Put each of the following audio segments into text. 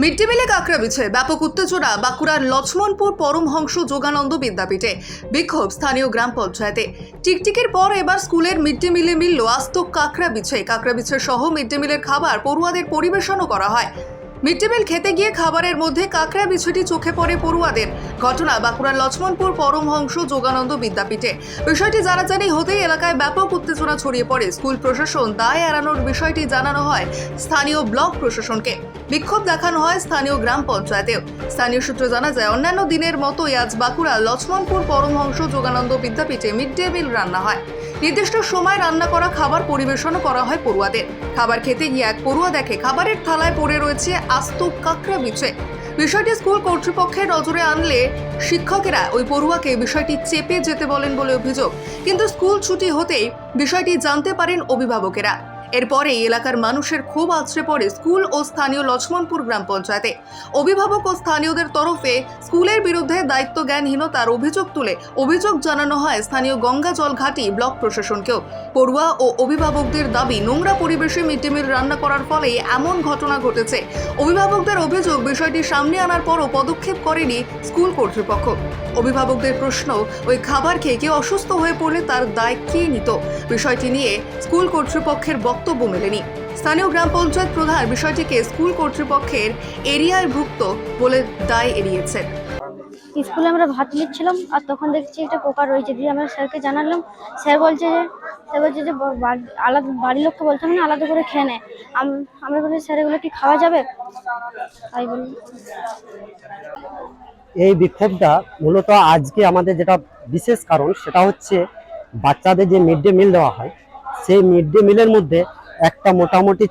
Mid day মিলে কাঁকড়া বিছে ব্যাপক উত্তেজনা বাঁকুড়ার লক্ষ্মণপুর পরমহংস যোগানন্দ বিদ্যাপীঠে। বিক্ষোভ স্থানীয় গ্রাম পঞ্চায়েতে। টিকটিকের পর এবার স্কুলের মিড ডে মিলে মিলল আস্ত কাঁকড়া বিছে কাঁকড়া বিছে সহ মিড ডে মিলের খাবার পড়ুয়াদের পরিবেশনও করা হয়। মিড ডে মিল খেতে গিয়ে খাবারের মধ্যে কাঁকড়া বিছুটি চোখে পড়ে পড়ুয়াদের। ঘটনা, বাঁকুড়ার লক্ষ্মণপুর পরমহংস যোগানন্দ বিদ্যাপীঠে। বিষয়টি জানা জানাজানি হতেই এলাকায় ব্যাপক উত্তেজনা ছড়িয়ে পড়ে। স্কুল প্রশাসন দায় এড়ানোর বিষয়টি জানানো হয় স্থানীয় ব্লক প্রশাসনকে। বিক্ষোভ দেখানো হয় স্থানীয় গ্রাম পঞ্চায়েতেও। স্থানীয় সূত্রে জানা যায়, অন্যান্য দিনের মতোই আজ বাঁকুড়া লক্ষ্মণপুর পরমহংস যোগানন্দ বিদ্যাপীঠে মিড ডে মিল রান্না হয়। নির্দিষ্ট সময় রান্না করা খাবার পরিবেশন করা হয় পড়ুয়াদের। খাবার খেতে গিয়ে এক পড়ুয়া দেখে খাবারের থালায় পড়ে রয়েছে আস্ত কাঁকড়া বিছে বিষয়টি স্কুল কর্তৃপক্ষের নজরে আনলে শিক্ষকেরা ওই পড়ুয়াকে বিষয়টি চেপে যেতে বলেন বলে অভিযোগ। কিন্তু স্কুল ছুটি হতেই বিষয়টি জানতে পারেন অভিভাবকেরা। এরপরে এলাকার মানুষের ক্ষোভ আছড়ে পড়ে স্কুল ও স্থানীয় লক্ষ্মণপুর গ্রাম পঞ্চায়েতে। অভিভাবক ও স্থানীয়দের তরফে স্কুলের বিরুদ্ধে দায়িত্ব জ্ঞানহীনতার অভিযোগ তুলে অভিযোগ জানানো হয় স্থানীয় গঙ্গা জল ঘাটি ব্লক প্রশাসনকেও। পড়ুয়া ও অভিভাবকদের দাবি, নোংরা পরিবেশে মিড ডে মিল রান্না করার ফলে এমন ঘটনা ঘটেছে। অভিভাবকদের অভিযোগ, বিষয়টি সামনে আনার পরও পদক্ষেপ করেনি স্কুল কর্তৃপক্ষ। অভিভাবকদের প্রশ্ন, ওই খাবার খেয়ে কেউ অসুস্থ হয়ে পড়লে তার দায় কে নিত? বিষয়টি নিয়ে স্কুল কর্তৃপক্ষের বক্তব্য মেলেনি। স্থানীয় গ্রাম পঞ্চায়েত প্রধান বিষয়টিকে স্কুল কর্তৃপক্ষের এরিয়ায় ভুক্ত বলে দায় এড়িয়েছেন স্কুলে আমরা ভাত নিচ্ছিলাম আর তখন দেখছি একটা পোকা রয়েছে দিয়ে আমরা স্যারকে জানালাম। স্যার বলছে যে স্যার বলছে যে আলাদা বাড়ির লোককে বলতে হবে না আলাদা করে খেয়ে নে। আম- আমরা বলি স্যার এগুলো কি খাওয়া যাবে? তাই বলি। এই বিক্ষোভটা মূলত আজকে আমাদের যেটা বিশেষ কারণ সেটা হচ্ছে বাচ্চাদের যে মিড ডে মিল দেওয়া হয় সেই মিড ডে মিলের মধ্যে একটা মোটামুটি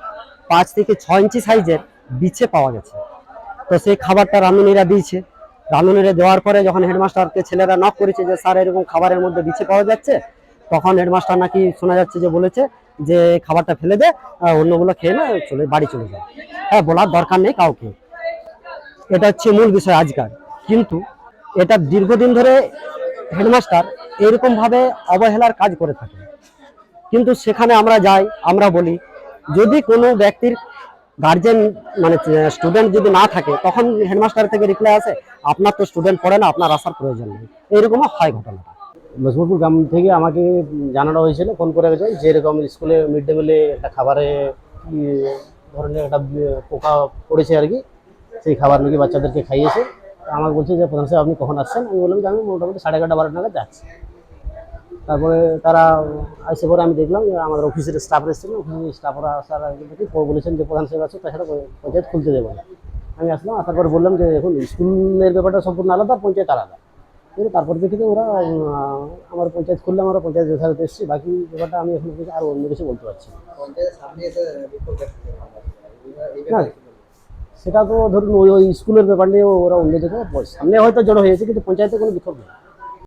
পাঁচ থেকে ছ ইঞ্চি সাইজের বিছে পাওয়া গেছে। তো সেই খাবারটা রাঁধুনিরা দিয়েছে। রাঁধুনিরা দেওয়ার পরে যখন হেডমাস্টারকে ছেলেরা নক করেছে যে, স্যার, এরকম খাবারের মধ্যে বিছে পাওয়া যাচ্ছে? তখন হেডমাস্টার নাকি শোনা যাচ্ছে যে, বলেছে যে, খাবারটা ফেলে দে অন্যগুলো খেয়ে না, চলে, বাড়ি চলে যায় হ্যাঁ বলার দরকার নেই কাউকে। এটা হচ্ছে মূল বিষয় আজকাল। কিন্তু এটা দীর্ঘদিন ধরে হেডমাস্টার এরকমভাবে অবহেলার কাজ করে থাকে। কিন্তু সেখানে আমরা যাই, আমরা বলি, যদি কোনো ব্যক্তির গার্জেন মানে স্টুডেন্ট যদি না থাকে, তখন হেডমাস্টার থেকে রিপ্লাই আসে, আপনার তো স্টুডেন্ট পড়ে না, আপনার আসার প্রয়োজন নেই। এরকমও হয় ঘটনাটা। লক্ষ্মীপুর গ্রাম থেকে আমাকে জানানো হয়েছিল, ফোন করে গেছে, যে এরকম স্কুলে মিড ডে মিলে একটা খাবারে ধরনের একটা পোকা পড়েছে আর কি, সেই খাবার নাকি বাচ্চাদেরকে খাইয়েছে। আমাকে বলছে যে, প্রধান সাহেব, আপনি কখন আসছেন? আমি বললাম যে, আমি মোটামুটি সাড়ে এগারোটা, বারোটা নাগাদ যাচ্ছি। তারপরে তারা আসে পরে আমি দেখলাম যে আমাদের অফিসের স্টাফ এসেছিলেন অফিসের স্টাফরা আসার আগে বলেছেন যে প্রধান সাহেব আছে তাছাড়া পঞ্চায়েত খুলতে দেবো না। আমি আসলাম আসার পর বললাম যে এখন স্কুলের ব্যাপারটা সম্পূর্ণ আলাদা পঞ্চায়েত আলাদা। কিন্তু তারপর দেখি যে ওরা আমার পঞ্চায়েত খুললে আমরা পঞ্চায়েত যথাযথ এসেছি বাকি ব্যাপারটা আমি এখন কিছু আর অন্য কিছু বলতে পারছি না। সেটা তো ধরুন ওই ওই স্কুলের ব্যাপার নিয়ে ওরা অন্য জায়গায় সামনে হয়তো জড়ো হয়েছে কিন্তু পঞ্চায়েতে কোনো বিক্ষোভ নেই।